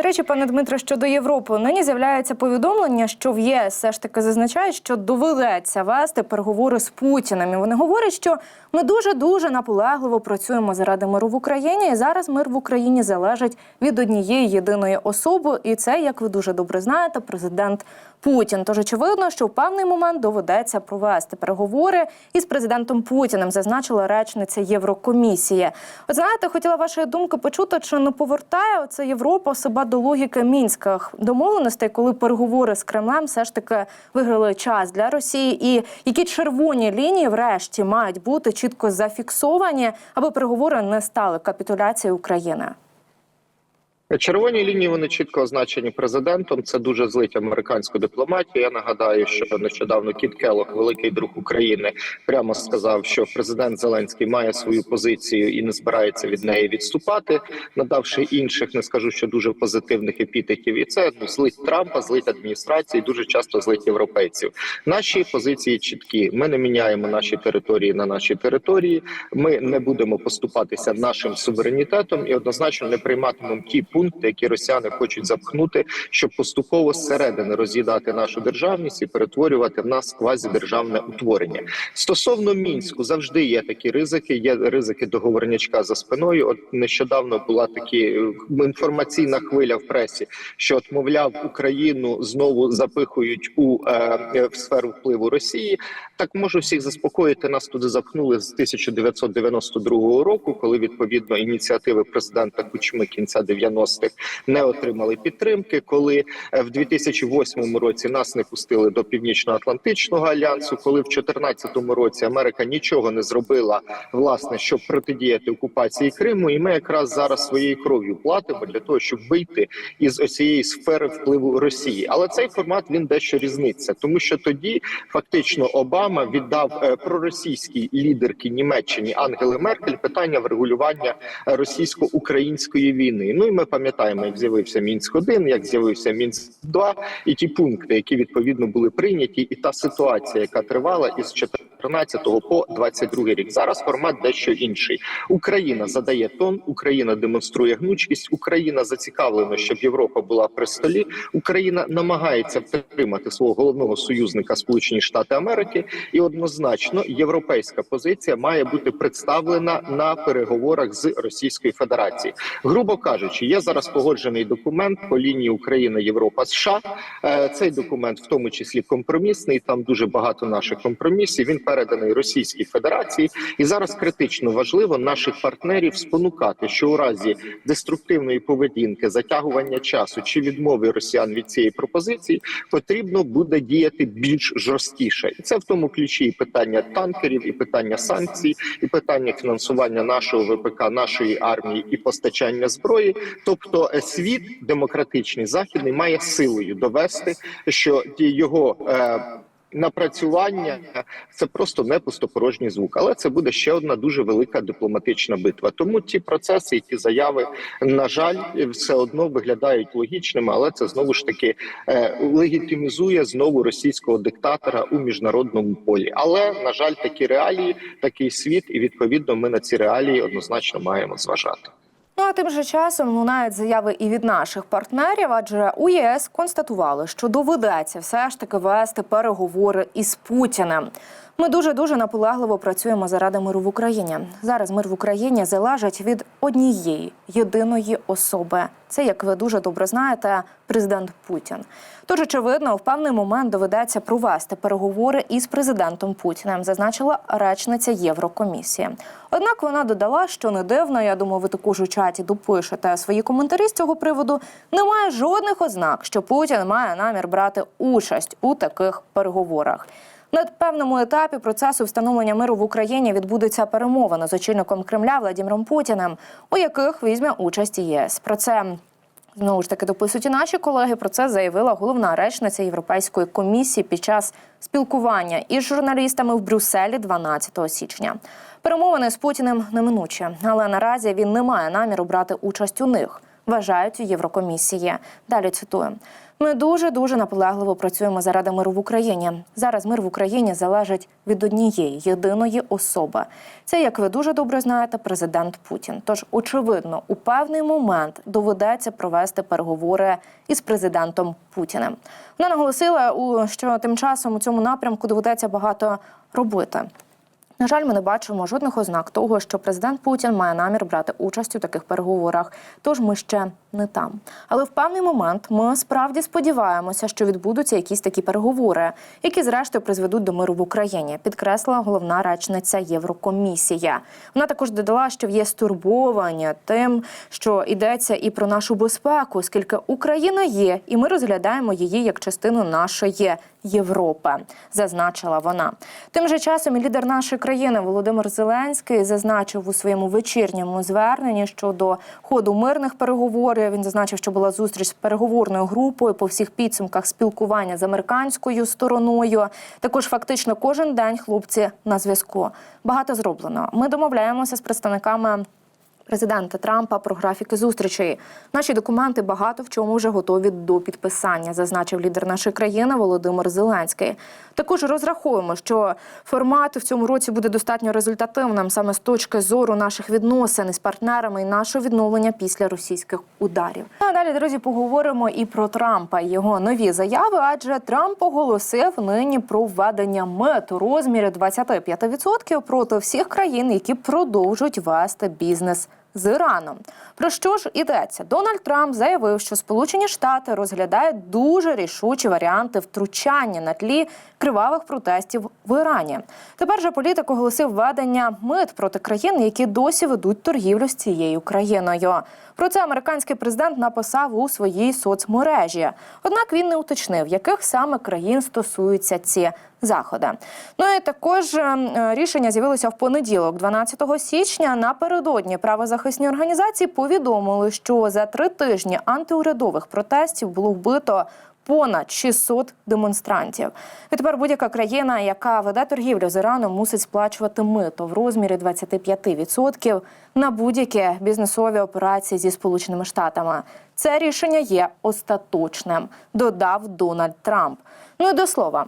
До речі, пане Дмитре, щодо Європи, нині з'являється повідомлення, що в ЄС все ж таки зазначають, що доведеться вести переговори з Путіним. І вони говорять, що ми дуже дуже наполегливо працюємо заради миру в Україні. І зараз мир в Україні залежить від однієї єдиної особи, і це, як ви дуже добре знаєте, президент Путін. Тож очевидно, що в певний момент доведеться провести переговори із президентом Путіним, зазначила речниця Єврокомісії. От знаєте, хотіла вашої думки почути, чи не повертає оце Європа себе до логіки мінських домовленостей, коли переговори з Кремлем все ж таки виграли час для Росії, і які червоні лінії, врешті, мають бути чітко зафіксовані, аби переговори не стали капітуляцією України. Червоні лінії вони чітко означені президентом. Це дуже злить американську дипломатію. Я нагадаю, що нещодавно Кіт Келох, великий друг України, прямо сказав, що президент Зеленський має свою позицію і не збирається від неї відступати, надавши інших, не скажу, що дуже позитивних епітетів. І це злить Трампа, злить адміністрації, дуже часто злить європейців. Наші позиції чіткі. Ми не міняємо наші території на наші території. Ми не будемо поступатися нашим суверенітетом і однозначно не прийматимемо ті пункти, які росіяни хочуть запхнути, щоб поступово зсередини роз'їдати нашу державність і перетворювати в нас квазідержавне утворення. Стосовно мінську, завжди є такі ризики. Є ризики договорнячка за спиною. От нещодавно була такі е, інформаційна хвиля в пресі, що от, мовляв Україну знову запихують у е, е, в сферу впливу Росії. Так можу всіх заспокоїти. Нас туди запхнули з 1992 року, коли відповідно ініціативи президента Кучми кінця 90-х не отримали підтримки. Коли е, в 2008 році нас не пустили до північно-атлантичного альянсу, коли в 2014 році Америка нічого не зробила власне, щоб протидіяти окупації Криму, і ми якраз зараз своєю кров'ю платимо для того, щоб вийти із оцієї сфери впливу Росії. Але цей формат він дещо різниця, тому що тоді фактично Обама віддав е, проросійській лідерки Німеччині Ангели Меркель питання врегулювання е, російсько-української війни. Ну і ми пам'ятаємо, як з'явився мінськ 1 як з'явився мінськ 2 і ті пункти, які відповідно були прийняті, і та ситуація, яка тривала із 14 по 22 рік. Зараз формат дещо інший. Україна задає тон, Україна демонструє гнучкість. Україна зацікавлена, щоб Європа була при столі. Україна намагається підтримати свого головного союзника Сполучені Штати Америки, і однозначно європейська позиція має бути представлена на переговорах з Російською Федерацією. Грубо кажучи, є зараз погоджений документ по лінії Україна, Європа, США. Е, Цей документ, в тому числі компромісний. Там дуже багато наших компромісів. Він переданий Російській Федерації, і зараз критично важливо наших партнерів спонукати, що у разі деструктивної поведінки, затягування часу чи відмови Росіян від цієї пропозиції потрібно буде діяти більш жорсткіше, і це в тому ключі і питання танкерів, і питання санкцій, і питання фінансування нашого ВПК, нашої армії і постачання зброї. Тобто, світ демократичний західний має силою довести, що його. Е, Напрацювання це просто не пустопорожній звук, але це буде ще одна дуже велика дипломатична битва. Тому ті процеси і ті заяви, на жаль, все одно виглядають логічними, але це знову ж таки е, легітимізує знову російського диктатора у міжнародному полі. Але на жаль, такі реалії, такий світ, і відповідно ми на ці реалії однозначно маємо зважати. Ну а тим же часом лунають заяви і від наших партнерів, адже у ЄС констатували, що доведеться все ж таки вести переговори із Путіним. Ми дуже дуже наполегливо працюємо заради миру в Україні. Зараз мир в Україні залежить від однієї єдиної особи. Це, як ви дуже добре знаєте, президент Путін. Тож, очевидно, в певний момент доведеться провести переговори із президентом Путіним, зазначила речниця Єврокомісії. Однак вона додала, що не дивно, я думаю, ви також у чаті допишете свої коментарі з цього приводу. Немає жодних ознак, що Путін має намір брати участь у таких переговорах. На певному етапі процесу встановлення миру в Україні відбудеться перемовина з очільником Кремля Владимиром Путіним, у яких візьме участь єС. Про це знову ж таки дописують і наші колеги. Про це заявила головна речниця Європейської комісії під час спілкування із журналістами в Брюсселі 12 січня. Перемовини з Путіним неминучі, але наразі він не має наміру брати участь у них. вважають у Єврокомісії. Далі цитую. Ми дуже дуже наполегливо працюємо заради миру в Україні. Зараз мир в Україні залежить від однієї єдиної особи. Це, як ви дуже добре знаєте, президент Путін. Тож, очевидно, у певний момент доведеться провести переговори із президентом Путіним. Вона наголосила, що тим часом у цьому напрямку доведеться багато робити. На жаль, ми не бачимо жодних ознак того, що президент Путін має намір брати участь у таких переговорах. Тож ми ще не там. Але в певний момент ми справді сподіваємося, що відбудуться якісь такі переговори, які зрештою призведуть до миру в Україні. Підкреслила головна речниця Єврокомісія. Вона також додала, що є стурбовані тим, що йдеться і про нашу безпеку, оскільки Україна є, і ми розглядаємо її як частину нашої Європи, зазначила вона. Тим же часом і лідер нашої країни Володимир Зеленський зазначив у своєму вечірньому зверненні щодо ходу мирних переговорів. Він зазначив, що була зустріч з переговорною групою по всіх підсумках спілкування з американською стороною. Також фактично кожен день хлопці на зв'язку. Багато зроблено. Ми домовляємося з представниками президента Трампа про графіки зустрічей. Наші документи багато в чому вже готові до підписання, зазначив лідер нашої країни Володимир Зеленський. Також розраховуємо, що формат в цьому році буде достатньо результативним саме з точки зору наших відносин із партнерами і нашого відновлення після російських ударів. А далі, друзі, поговоримо і про Трампа його нові заяви. Адже Трамп оголосив нині про введення мит у розмірі 25% проти всіх країн, які продовжують вести бізнес з Іраном. Про що ж ідеться? Дональд Трамп заявив, що Сполучені Штати розглядають дуже рішучі варіанти втручання на тлі кривавих протестів в Ірані. Тепер же політик оголосив введення мит проти країн, які досі ведуть торгівлю з цією країною. Про це американський президент написав у своїй соцмережі. Однак він не уточнив, яких саме країн стосуються ці заходи. Ну і також е, рішення з'явилося в понеділок, 12 січня. Напередодні правозахисні організації повідомили, що за три тижні антиурядових протестів було вбито. Понад 600 демонстрантів. Відтепер будь-яка країна, яка веде торгівлю з Іраном, мусить сплачувати мито в розмірі 25% на будь-які бізнесові операції зі Сполученими Штатами. Це рішення є остаточним, додав Дональд Трамп. Ну і до слова,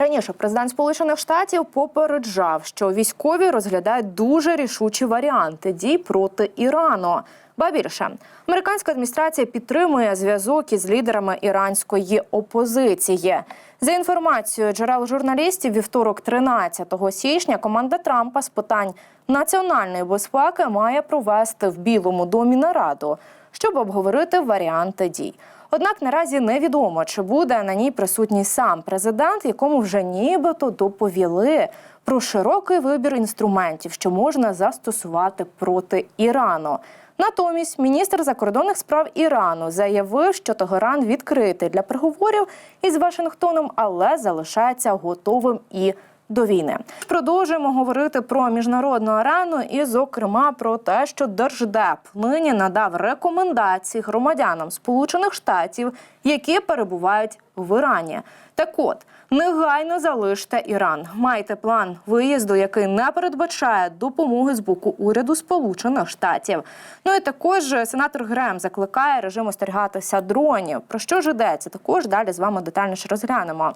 Раніше президент Сполучених Штатів попереджав, що військові розглядають дуже рішучі варіанти дій проти Ірану. Ба більше, американська адміністрація підтримує зв'язок із лідерами іранської опозиції. За інформацією джерел журналістів, вівторок, 13 січня, команда Трампа з питань національної безпеки має провести в Білому домі нараду, щоб обговорити варіанти дій. Однак наразі невідомо, чи буде на ній присутній сам президент, якому вже нібито доповіли про широкий вибір інструментів, що можна застосувати проти Ірану. Натомість міністр закордонних справ Ірану заявив, що Тегеран відкритий для переговорів із Вашингтоном, але залишається готовим і до війни. Продовжуємо говорити про міжнародну арену і, зокрема, про те, що держдеп нині надав рекомендації громадянам Сполучених Штатів, які перебувають в Ірані. Так от. Негайно залиште Іран. Майте план виїзду, який не передбачає допомоги з боку уряду Сполучених Штатів. Ну і також сенатор Грем закликає режим остерігатися дронів. Про що ж йдеться? Також далі з вами детальніше розглянемо.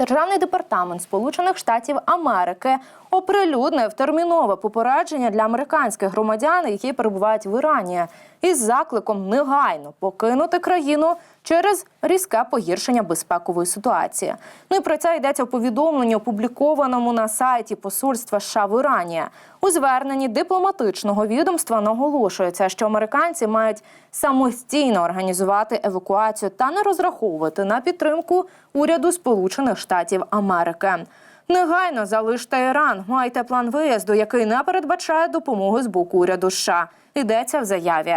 Державний департамент Сполучених Штатів Америки оприлюднив термінове попередження для американських громадян, які перебувають в Ірані, із закликом негайно покинути країну через різке погіршення безпекової ситуації. Ну і про це йдеться в повідомленні, опублікованому на сайті посольства США в Ірані. У зверненні дипломатичного відомства наголошується, що американці мають самостійно організувати евакуацію та не розраховувати на підтримку уряду Сполучених Штатів Америки. Негайно залиште Іран. Майте план виїзду, який не передбачає допомоги з боку уряду США. Йдеться в заяві.